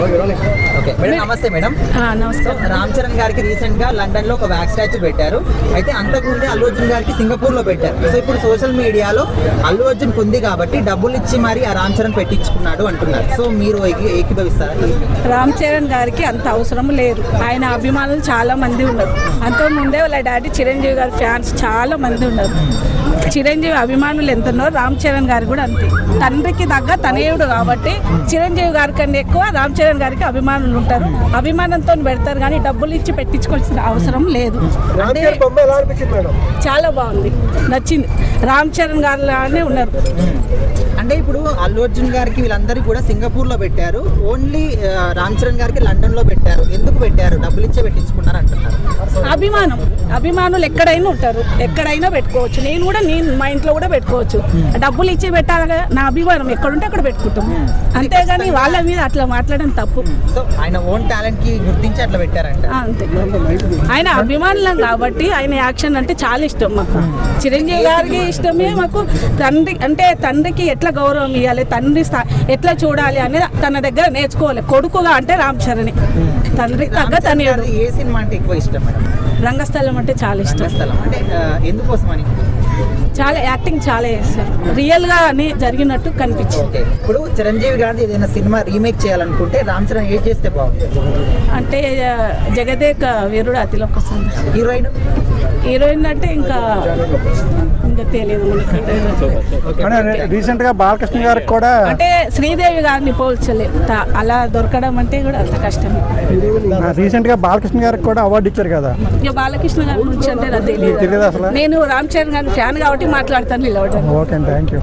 Oye, Verónica. Okay. Madam నమస్తే madam. నమస్కారం రామ్ చరణ్ గారికి రీసెంట్గా లండన్లో ఒక బ్యాక్ స్టాచ్యూ పెట్టారు. అయితే అంతకుముందే అల్లు అర్జున్ గారికి సింగపూర్లో పెట్టారు. సో ఇప్పుడు సోషల్ మీడియాలో అల్లు అర్జున్ ఉంది కాబట్టి డబ్బులు ఇచ్చి మరి ఆ రామ్ చరణ్ పెట్టించుకున్నాడు అంటున్నారు. సో మీరు ఏకీ- ఏకీభవిస్తారా? రామ్ చరణ్ గారికి అంత అవసరం లేదు. ఆయన అభిమానులు చాలా మంది ఉన్నారు. అంతకు ముందే వాళ్ళ డాడీ చిరంజీవి గారి ఫ్యాన్స్ చాలా మంది ఉన్నారు. చిరంజీవి అభిమానులు ఎంత ఉన్నారో రామ్ చరణ్ గారు కూడా అంతే. తండ్రికి తగ్గ తనయుడు కాబట్టి చిరంజీవి గారి కన్నా ఎక్కువ రామ్ చరణ్ గారికి అభిమానులు ఉంటారు. అభిమానంతో పెడతారు కానీ డబ్బులు ఇచ్చి పెట్టించుకోవాల్సిన అవసరం లేదు. అంటే బొమ్మ ఎలా అనిపించింది మేడం? చాలా బాగుంది. నచ్చింది. రామ్ చరణ్ గారు లానే ఉన్నారు. అంటే ఇప్పుడు అల్లు అర్జున్ గారికి వీళ్ళందరూ కూడా సింగపూర్లో పెట్టారు. ఓన్లీ రామ్ చరణ్ గారికి లండన్లో పెట్టారు. ఎందుకు పెట్టారు? డబ్బులు ఇచ్చే పెట్టించుకున్నారు అంటున్నారు. అభిమానం. అభిమానులు ఎక్కడైనా ఉంటారు. ఎక్కడైనా పెట్టుకోవచ్చు. నేను కూడా నేను మా ఇంట్లో కూడా పెట్టుకోవచ్చు. డబ్బులు ఇచ్చి పెట్టాలి నా అభిమానం. ఎక్కడుంటే అక్కడ పెట్టుకుంటాం. అంతేగాని వాళ్ళ మీద అట్లా మాట్లాడడం తప్పు. సో ఆయన ఓన్ టాలెంట్కి గుర్తించి అట్లా పెట్టారంట. అంతే. ఆయన అభిమానులం కాబట్టి ఆయన యాక్షన్ అంటే చాలా ఇష్టం మాకు. చిరంజీవి గారికి ఇష్టమే మాకు. తండ్రి అంటే తండ్రికి ఎట్లా గౌరవం ఇవ్వాలి తండ్రి ఎట్లా చూడాలి అనేది తన దగ్గర నేర్చుకోవాలి. కొడుకుగా అంటే రామ్ చరణ్ తండ్రికి తగ్గ గారిది ఏ సినిమా అంటే ఎక్కువ ఇష్టం రంగస్థలం అంటే చాలా ఇష్టం. అంటే ఎందుకోసం అని? చాలా యాక్టింగ్ చాలా చేస్తారు. రియల్గా అని జరిగినట్టు కనిపించింది. ఇప్పుడు చిరంజీవి గారిది ఏదైనా సినిమా రీమేక్ చేయాలనుకుంటే రామ్ చరణ్ ఏం చేస్తే బాగుంటుంది? అంటే జగదేక వీరుడు అతిలోక హీరోయిన్? హీరోయిన్ అంటే ఇంకా ఇంకా తెలియదు రీసెంట్గా బాలకృష్ణ గారికి కూడా అంటే శ్రీదేవి గారిని పోల్చలే. అలా దొరకడం అంటే కూడా అంత కష్టమే రీసెంట్గా బాలకృష్ణ గారికి కూడా అవార్డు ఇచ్చారు కదా? ఇక బాలకృష్ణ గారి గురించి అంటే నాకు తెలియదు. నేను రామ్ చరణ్ గారి ఫ్యాన్ కాబట్టి మాట్లాడతాను నిలబడ్డాను. Okay thank you.